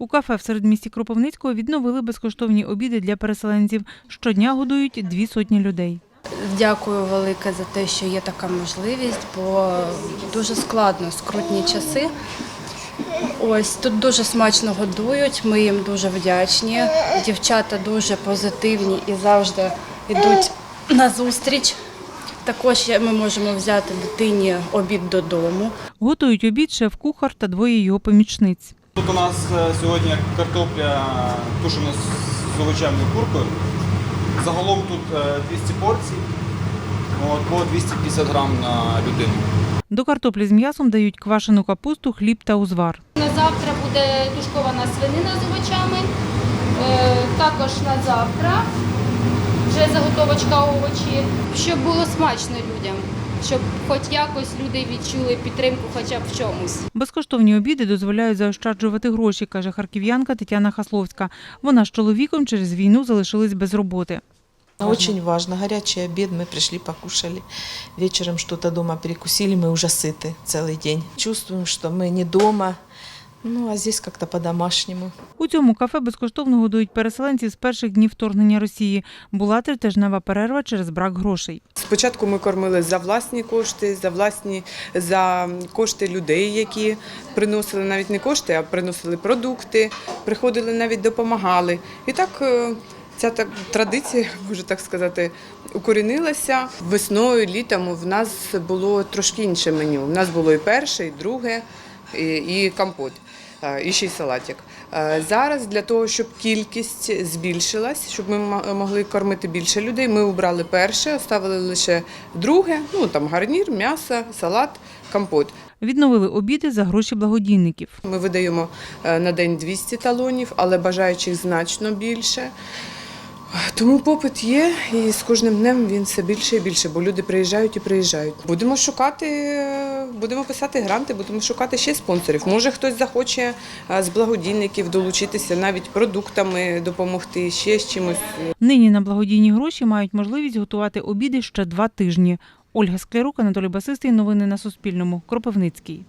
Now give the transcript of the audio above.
У кафе в середмісті Кропивницького відновили безкоштовні обіди для переселенців. Щодня годують дві сотні людей. Дякую велике за те, що є така можливість, бо дуже складно, скрутні часи. Ось тут дуже смачно годують. Ми їм дуже вдячні. Дівчата дуже позитивні і завжди йдуть на зустріч. Також ми можемо взяти дитині обід додому. Готують обід шеф-кухар та двоє його помічниць. Тут у нас е, сьогодні картопля тушена з овочами і куркою. Загалом тут е, 200 порцій, от, по 250 грам на людину. До картоплі з м'ясом дають квашену капусту, хліб та узвар. На завтра буде тушкована свинина з овочами. Е, Також на завтра вже заготовочка овочі, щоб було смачно людям, щоб хоч якось люди відчули підтримку хоча б в чомусь. Безкоштовні обіди дозволяють заощаджувати гроші, каже харків'янка Тетяна Хасловська. Вона з чоловіком через війну залишились без роботи. Очень важно. Горячий обед мы пришли, покушали. Вечером что-то дома перекусили, мы уже сыты целый день. Чувствуем, что мы не дома. Ну, а здесь как-то по-домашнему. У цьому кафе безкоштовно годують переселенців з перших днів вторгнення Росії. Була тритижнева перерва через брак грошей. Спочатку ми кормили за власні кошти, за власні за кошти людей, які приносили навіть не кошти, а приносили продукти, приходили навіть допомагали. І так е, ця так традиція, можу так сказати, укорінилася. Весною, літом в нас було трошки інше меню. У нас було і перше, і друге, і, і компот. Е, І ще й салатик. Е, Зараз для того, щоб кількість збільшилась, щоб ми могли кормити більше людей, ми обрали перше, оставили лише друге, ну там гарнір, м'ясо, салат, компот. Відновили обіди за гроші благодійників. Ми видаємо е, на день 200 талонів, але бажаючих значно більше. Тому попит є, і з кожним днем він все більше і більше, бо люди приїжджають і приїжджають. Будемо шукати, е, будемо писати гранти, будемо шукати ще спонсорів. Може, хтось захоче е, з благодійників долучитися, навіть продуктами допомогти, ще з чимось. Нині на благодійні гроші мають можливість готувати обіди ще два тижні. Ольга Склярук, Анатолій Басистий. Новини на Суспільному. Кропивницький.